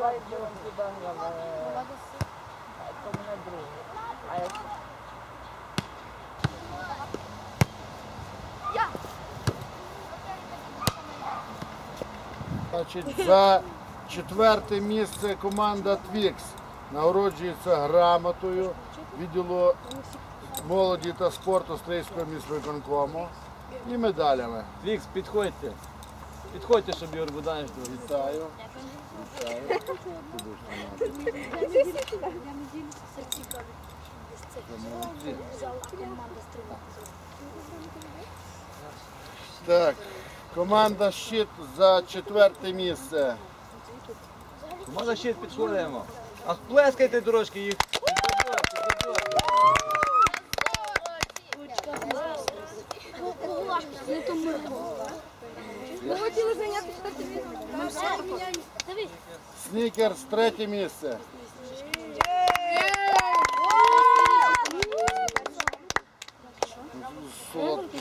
відділом хіба грав, але то мене другий. А я Значить, за четверте місце команда Твікс нагороджується грамотою відділу молоді та спорту Стрийського міськвиконкому і медалями. Вікс, підходьте. Підходьте, щоб Ігор Богданович був. Вітаю. Так, команда щит за четверте місце. Можна ще підходимо. А плескайте трошки їх. Ми хотіли зайняти четверте місце. Снікерс третє місце. Солодкий.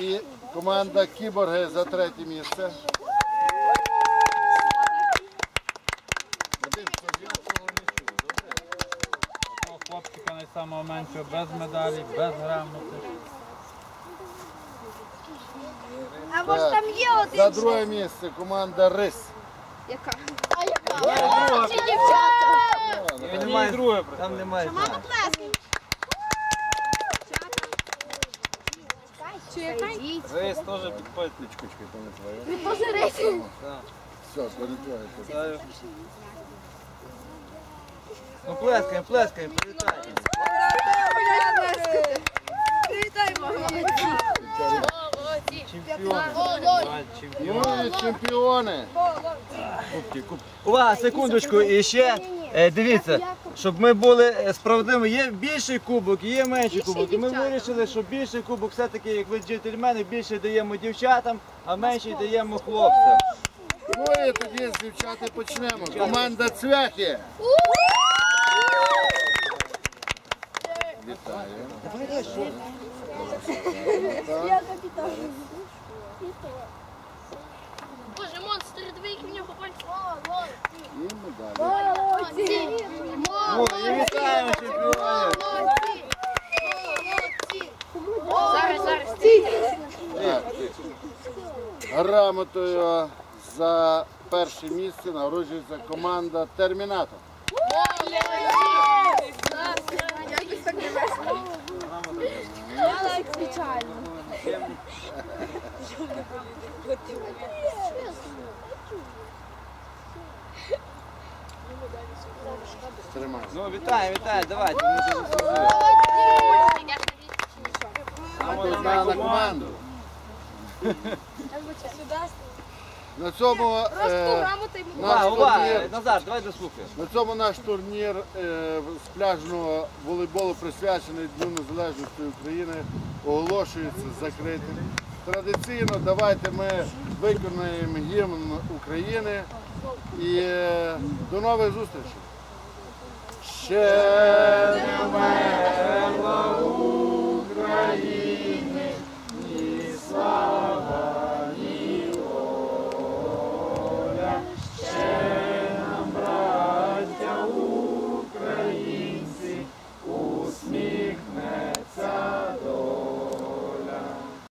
І команда Кіборги за третє місце. Хлопчика найсамого меншого без медалі, без грамоти. А може там є один? За друге місце команда Рис. Яка? А яка? Чи дівчата? Там немає, там немає. Чи яка? Рейс теж підходить. Від позирису. Все, передягайте. Ну плескаємо, плескаємо, привітайте. Привітаємо. Чемпіони. І чемпіони. Увага, секундочку, і ще е, дивіться, щоб ми були е, справедливими. Є більший кубок, є менший кубок. І ми вирішили, що більший кубок все-таки, як ви джентльмени, більше даємо дівчатам, а менший даємо хлопцям. Ну і тоді з дівчата почнемо. Команда Цвяхи. Вітаю. Боже, монстр, як в нього пальці. І медалі. Молодці. Ну, і вітаємо чемпіонів. Молодці. Молодці. Зараз, зараз. Грамотою за перше місце нагороджується команда Термінатор. Якось так не весело. Я спеціально. Тримай. Ну, вітаємо, вітаємо, давайте. Одна на команду. На цьому, е, наш Увага, увага, турнір, Назар, давай дослухаємо. на цьому наш турнір е, з пляжного волейболу присвячений Дню Незалежності України оголошується закритим. Традиційно давайте ми виконаємо гімн України і е, до нових зустрічей. Ще не вмер